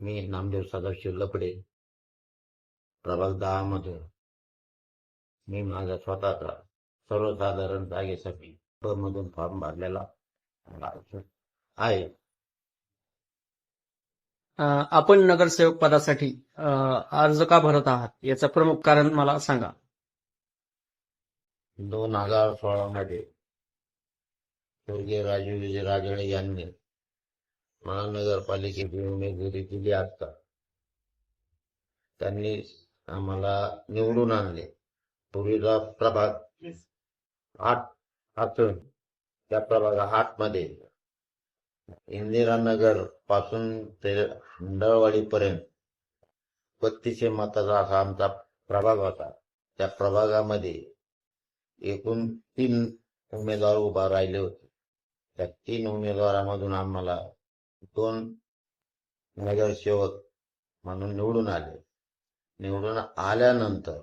मी नामदेव सदाशिव लपडे प्रभाग दहा मध्ये मी माझा स्वतःचा सर्वसाधारण जागेसाठी मधून फॉर्म भरलेला आहे. आपण नगरसेवक पदासाठी अर्ज का भरत आहात? याचं प्रमुख कारण मला सांगा. दोन हजार सोळा मध्ये स्वर्गीय राजीव विजय राजळे यांनी महानगरपालिकेची उमेदवारी दिली असता त्यांनी आम्हाला निवडून आणले. पूर्वीचा प्रभाग आठ असून त्या प्रभाग आठमध्ये इंदिरानगरपासून ते हंडळवाडी पर्यंत बत्तीसशे मताचा असा आमचा प्रभाग होता. त्या प्रभागामध्ये एकूण तीन उमेदवार उभा राहिले होते. त्या तीन उमेदवारामधून आम्हाला दोन नगरसेवक म्हणून निवडून आले. निवडून आल्यानंतर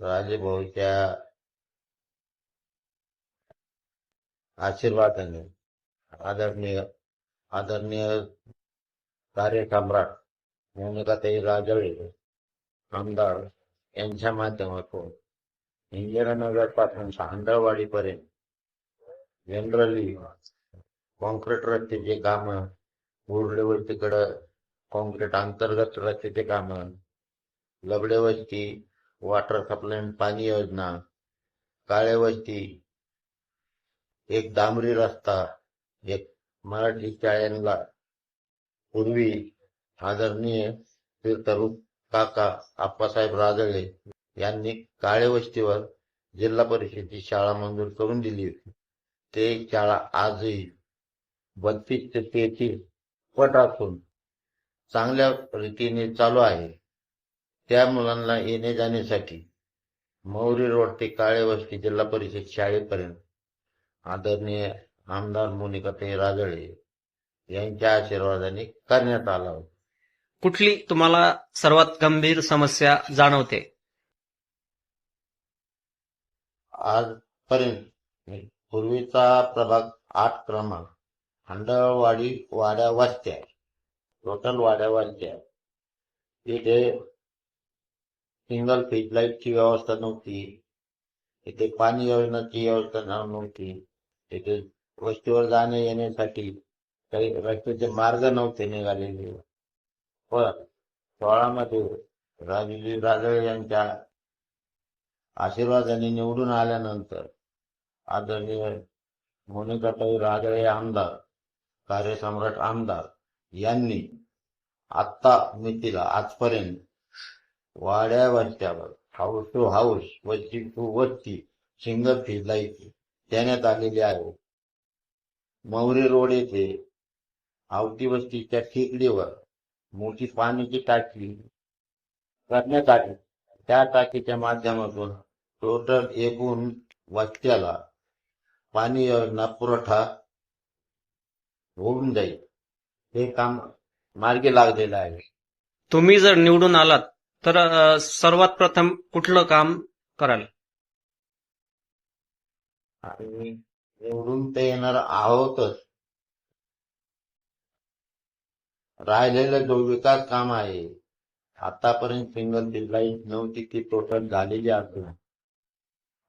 राजेभाऊच्या आशीर्वादाने आदरणीय आदरणीय कार्यसम्राट मोनिकाताई राजळे आमदार यांच्या माध्यमातून इंदिरानगरपासून सहांदळवाडीपर्यंत जनरली कॉन्क्रीट रस्त्याचे काम बोर्डे तिकडं कॉन्क्रीट अंतर्गत रस्त्याचे काम. लबडेवस्ती वॉटर सप्लाय पाणी योजना. काळेवस्ती एक डांबरी रस्ता एक मराठी शाळेला पूर्वी आदरणीय तीर्थरूप काका आप्पासाहेब राजळे यांनी काळेवस्तीवर जिल्हा परिषदेची शाळा मंजूर करून दिली होती. ते शाळा आजही बत्तीस ते तेहतीस पट असून चांगल्या रीतीने चालू आहे. त्या मुलांना येणे जाण्यासाठी मौरी रोड ते काळे वस्ती जिल्हा परिषद शाळेपर्यंत आदरणीय आमदार मोनिकाताई राजळे यांच्या आशीर्वादाने करण्यात आला होता. कुठली तुम्हाला सर्वात गंभीर समस्या जाणवते? आजपर्यंत पूर्वीचा प्रभाग आठ क्रमांक हंडळवाडी वाड्या वाजत्या टोटल वाड्या वाजत्या इथे सिंगल फेज लाईटची व्यवस्था नव्हती. इथे पाणी योजनाची व्यवस्था नव्हती. इथे वस्तीवर जाण्या येण्यासाठी काही रस्त्याचे मार्ग नव्हते निघालेले. पण सोळामध्ये राजूजी राजळे यांच्या आशीर्वादाने निवडून आल्यानंतर आदरणीय मोनिकाताई राजळे आमदार कार्यसम्राट आमदार यांनी आत्ता मितीला आजपर्यंत वाड्या वस्त्यावर हाऊस टू हाऊस वस्ती टू वस्ती सिंगल फीज देण्यात आलेली आहे. मौरी रोड येथे आवती वस्तीच्या टेकडीवर मोठी पाण्याची टाकी करण्यात आली. त्या टाकीच्या माध्यमातून टोटल एकूण वस्त्याला पाणी योजना पुरवठा होऊन जाईल. हे काम मार्गी लागलेलं आहे. तुम्ही जर निवडून आलात तर अं, सर्वात प्रथम कुठलं काम कराल? आणि निवडून ते येणार आहोतच. राहिलेलं जो विकास काम आहे. आतापर्यंत सिंगल लाइट नव्हती ती टोटल झालेली असून.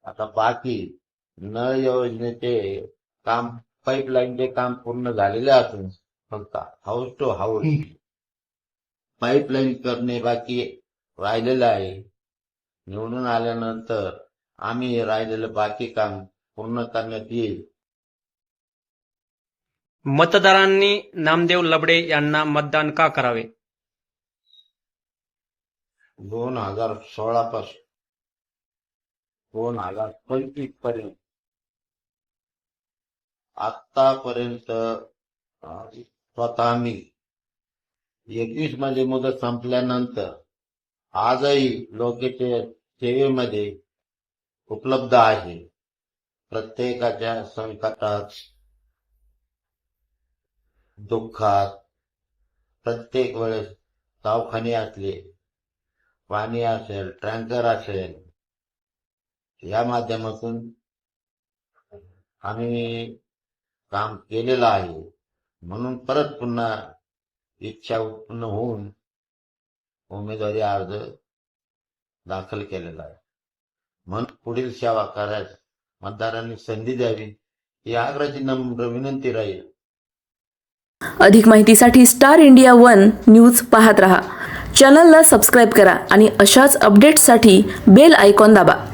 आता बाकी नळ योजनेचे काम पाईपलाईनचे काम पूर्ण झालेले असून फक्त हाऊस टू हाऊस पाईपलाईन करणे बाकी राहिलेलं आहे. निवडून आल्यानंतर आम्ही हे राहिलेलं बाकी काम पूर्ण करण्यात येईल. मतदारांनी नामदेव लबडे यांना मतदान का करावे? दोन हजार सोळा पासून. दोन हजार पंचवीसपर्यंत. आतापर्यंत स्वतः मी एकवीसमध्ये मुदत संपल्यानंतर आजही लोकेच्या सेवेमध्ये उपलब्ध आहे. प्रत्येकाच्या संकटात दुःखात प्रत्येक वेळेस दवाखाने असले पाणी असेल टँकर असेल या माध्यमातून आम्ही काम केलेलं आहे. म्हणून परत पुन्हा इच्छा उत्पन्न होऊन उमेदवारी अर्ज दाखल केलेला आहे. म्हणून पुढील सेवा करायस मतदारांनी संधी द्यावी ही आग्रहाची नम्र विनंती राहील. अधिक माहितीसाठी स्टार इंडिया वन न्यूज पाहत रहा. चॅनलला सबस्क्राईब करा आणि अशाच अपडेट्ससाठी बेल आयकॉन दाबा.